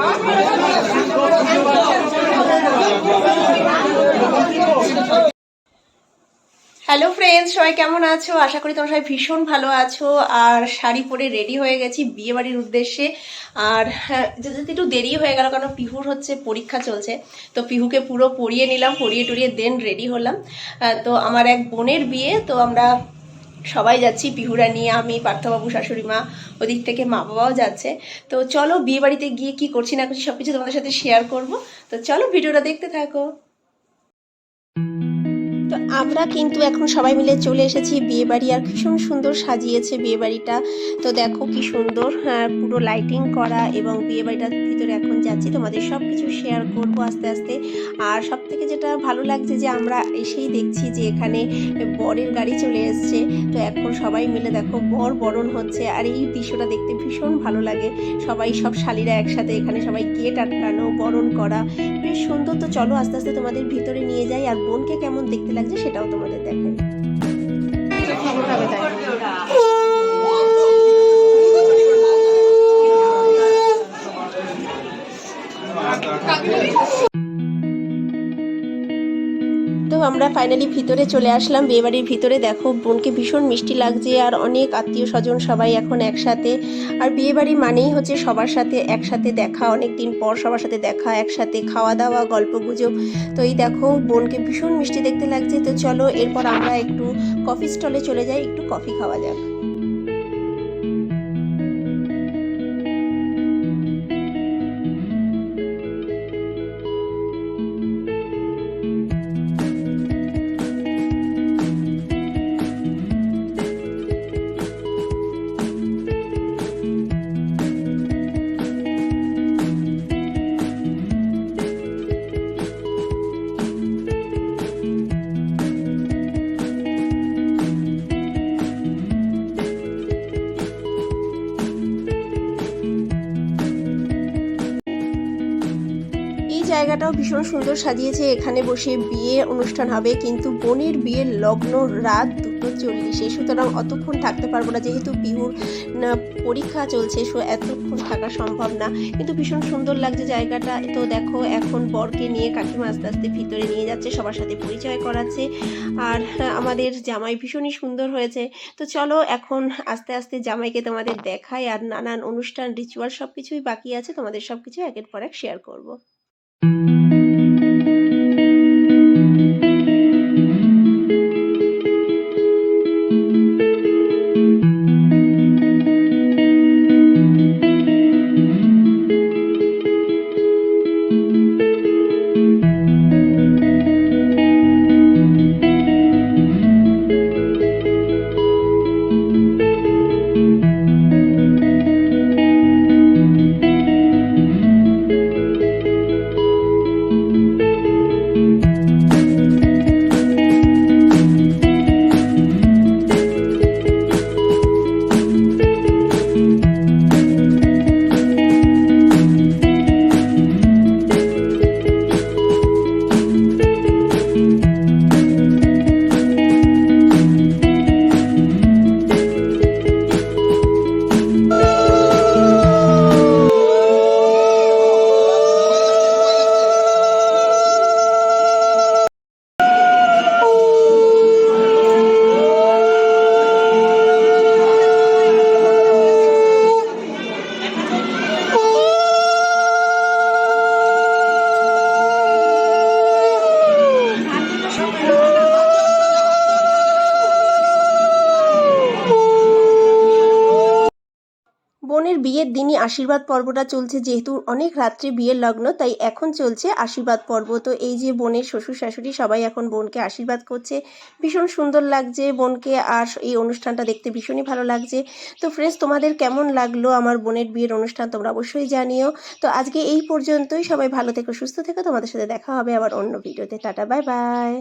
Hello friends সবাই কেমন আছো? আশা করি তোমরা সবাই ভীষণ ভালো আছো। আর শাড়ি পরে রেডি হয়ে গেছি বিয়ে বাড়ির উদ্দেশ্যে। আর হ্যাঁ, যদি একটু দেরি হয়ে গেল, কারণ পিহুর হচ্ছে পরীক্ষা চলছে, তো পিহুকে পুরো পরিয়ে নিলাম পরিয়ে টরিয়ে দেন রেডি হলাম। তো আমার এক বোনের বিয়ে, তো আমরা সবাই যাচ্ছি, পিহুরা নিয়ে, আমি, পার্থবাবু, শাশুড়ি মা, ওদিক থেকে মা বাবাও যাচ্ছে। তো চলো, বিয়ে বাড়িতে গিয়ে কি করছি না করছি সবকিছু তোমাদের সাথে শেয়ার করব। তো চলো, ভিডিওটা দেখতে থাকো। আমরা কিন্তু এখন সবাই মিলে চলে এসেছি বিয়ে বাড়ি আর ভীষণ সুন্দর সাজিয়েছে বিয়ে বাড়িটা তো দেখো কি সুন্দর পুরো লাইটিং করা এবং বিয়ে বাড়িটার ভিতরে এখন যাচ্ছি। তোমাদের সব কিছু শেয়ার করব আস্তে আস্তে। আর সব থেকে যেটা ভালো লাগছে যে আমরা এসেই দেখছি যে এখানে বরের গাড়ি চলে এসছে। তো এখন সবাই মিলে দেখো বর বরণ হচ্ছে, আর এই দৃশ্যটা দেখতে ভীষণ ভালো লাগে। সবাই সব শালিরা একসাথে এখানে সবাই গেট আটকানো, বরণ করা, বেশ সুন্দর। তো চলো আস্তে আস্তে তোমাদের ভিতরে নিয়ে যাই। আর বোনকে কেমন দেখতে লাগছে সেটাও তোমাদের দেখাই। তো আমরা ফাইনালি ভিতরে চলে আসলাম। বিয়েবাড়ির ভিতরে দেখো, বোনকে ভীষণ মিষ্টি লাগছে আর অনেক আত্মীয় স্বজন সবাই এখন একসাথে। আর বিয়েবাড়ি মানেই হচ্ছে সবার সাথে একসাথে দেখা অনেক দিন পর সবার সাথে দেখা, একসাথে খাওয়া দাওয়া গল্প গুজব তো এই দেখো, বোনকে ভীষণ মিষ্টি দেখতে লাগছে। তো চলো, এরপর আমরা একটু কফি স্টলে চলে যাই, একটু কফি খাওয়া যাক। জায়গাটাও ভীষণ সুন্দর সাজিয়েছে। এখানে বসে বিয়ে অনুষ্ঠান হবে, কিন্তু বোনের বিয়ের লগ্ন রাত দুটো চল্লিশে। সুতরাং অতক্ষণ থাকতে পারব না, যেহেতু বিহুর পরীক্ষা চলছে, সো এতক্ষণ থাকা সম্ভব না। কিন্তু ভীষণ সুন্দর লাগছে জায়গাটা। তো দেখো, এখন বরকে নিয়ে কাকিমা আস্তে আস্তে ভিতরে নিয়ে যাচ্ছে, সবার সাথে পরিচয় করাচ্ছে। আর আমাদের জামাই ভীষণই সুন্দর হয়েছে। তো চলো, এখন আস্তে আস্তে জামাইকে তোমাদের দেখাই, আর নানান অনুষ্ঠান রিচুয়াল সব কিছুই বাকি আছে। তোমাদের সব কিছু একের পর এক শেয়ার করব। বিয়ের দিনই আশীর্বাদ পর্বটা চলছে। যেহেতু অনেক রাত্রে বিয়ের লগ্ন, তাই এখন চলছে আশীর্বাদ পর্ব। তো এই যে বোনের শ্বশুর শাশুড়ি সবাই এখন বোনকে আশীর্বাদ করছে। ভীষণ সুন্দর লাগছে বোনকে, আর এই অনুষ্ঠানটা দেখতে ভীষণই ভালো লাগছে। তো ফ্রেন্ডস তোমাদের কেমন লাগল আমার বোনের বিয়ের অনুষ্ঠান তোমরা অবশ্যই জানিও। তো আজকে এই পর্যন্তই। সবাই ভালো থেকো, সুস্থ থেকো। তোমাদের সাথে দেখা হবে আবার অন্য ভিডিওতে। Ta ta, bye bye.